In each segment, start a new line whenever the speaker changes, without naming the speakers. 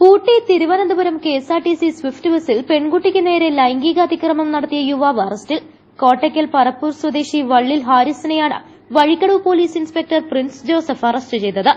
Ooty Thiruvananthapuram K S R T C Swift ബസിൽ പെൺകുട്ടിക്ക് നേരെ ലൈംഗിക അതിക്രമം നടത്തിയ യുവാവ് അറസ്റ്റ് കോട്ടയ്ക്കൽ പറപ്പൂർ സ്വദേശി Vallil ഹാരിസിനെയാണ് Vazhikkadavu police inspector Prince Joseph arrest ചെയ്തത്.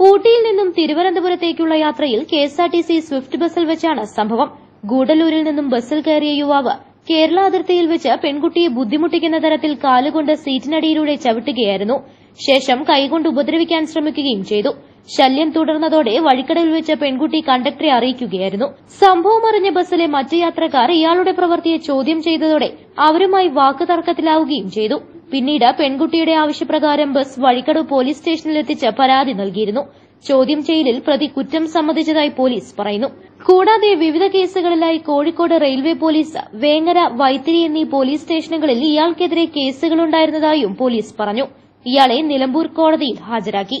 ഊട്ടിയിൽ നിന്നും തിരുവനന്തപുരത്തേക്കുള്ള യാത്രയിൽ കെഎസ്ആർടിസി സ്വിഫ്റ്റ് ബസ്സിൽ വെച്ചാണ് സംഭവം. ഗൂഡല്ലൂരിൽ നിന്നും ബസ്സിൽ കയറിയ യുവാവ് കേരള അതിർത്തിയിൽ വെച്ച് പെൺകുട്ടിയെ ബുദ്ധിമുട്ടിക്കുന്ന തരത്തിൽ കാലുകൊണ്ട് സീറ്റിനടിയിലൂടെ ചവിട്ടുകയായിരുന്നു. ശേഷം കൈകൊണ്ട് ഉപദ്രവിക്കാൻ ശ്രമിക്കുകയും ചെയ്തു. ശല്യം തുടർന്നതോടെ വഴിക്കടവിൽ വെച്ച പെൺകുട്ടി കണ്ടക്ടറെ അറിയിക്കുകയായിരുന്നു. സംഭവം അറിഞ്ഞ ബസ്സിലെ മറ്റ് യാത്രക്കാർ ഇയാളുടെ പ്രവൃത്തിയെ ചോദ്യം ചെയ്തതോടെ അവരുമായി വാക്കുതർക്കത്തിലാവുകയും ചെയ്തു. പിന്നീട് പെൺകുട്ടിയുടെ ആവശ്യപ്രകാരം ബസ് വഴിക്കടവ് പോലീസ് സ്റ്റേഷനിലെത്തിച്ച് പരാതി നൽകിയിരുന്നു. ചോദ്യം ചെയ്യലിൽ പ്രതി കുറ്റം സമ്മതിച്ചതായി പോലീസ് പറയുന്നു. കൂടാതെ വിവിധ കേസുകളിലായി കോഴിക്കോട് റെയിൽവേ പോലീസ് വേങ്ങര വൈത്തിരി എന്നീ പോലീസ് സ്റ്റേഷനുകളിൽ ഇയാൾക്കെതിരെ കേസുകളുണ്ടായിരുന്നതായും പോലീസ് പറഞ്ഞു. ഇയാളെ നിലമ്പൂർ കോടതിയിൽ ഹാജരാക്കി.